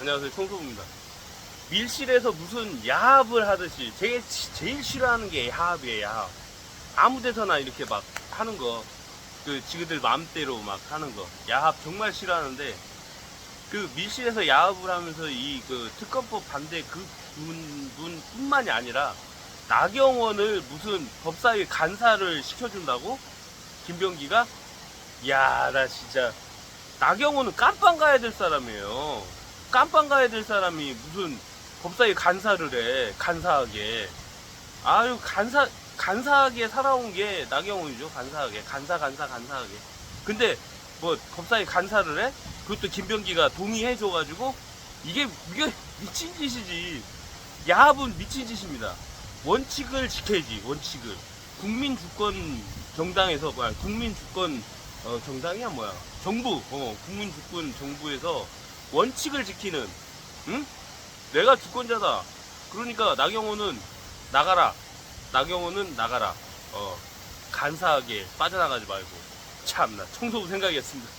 안녕하세요 청소부입니다. 밀실에서 무슨 야합을 하듯이 제일, 제일 싫어하는 게 야합이에요 야합. 아무 데서나 이렇게 막 하는 거그 지그들 마음대로 막 하는 거. 야합 정말 싫어하는데 그 밀실에서 야합을 하면서 이 그 특검법 반대 그 분, 분뿐만이 아니라 나경원을 무슨 법사위 간사를 시켜준다고? 김병기가? 야 나 진짜 나경원은 깜빵 가야 될 사람이에요. 깜빵 가야 될 사람이 무슨 법사위 간사를 해. 간사하게. 아유, 간사, 간사하게 살아온 게 나경원이죠. 간사하게. 간사, 간사, 간사하게. 근데 뭐 법사위 간사를 해? 그것도 김병기가 동의해 줘가지고 이게, 이게 미친 짓이지. 야합은 미친 짓입니다. 원칙을 지켜야지, 원칙을. 국민 주권 정당에서, 뭐야, 국민 주권 어, 정당이야 뭐야? 정부, 어, 국민 주권 정부에서 원칙을 지키는, 응? 내가 주권자다. 그러니까 나경원은 나가라. 나경원은 나가라. 어, 간사하게 빠져나가지 말고. 참나 청소부 생각이었습니다.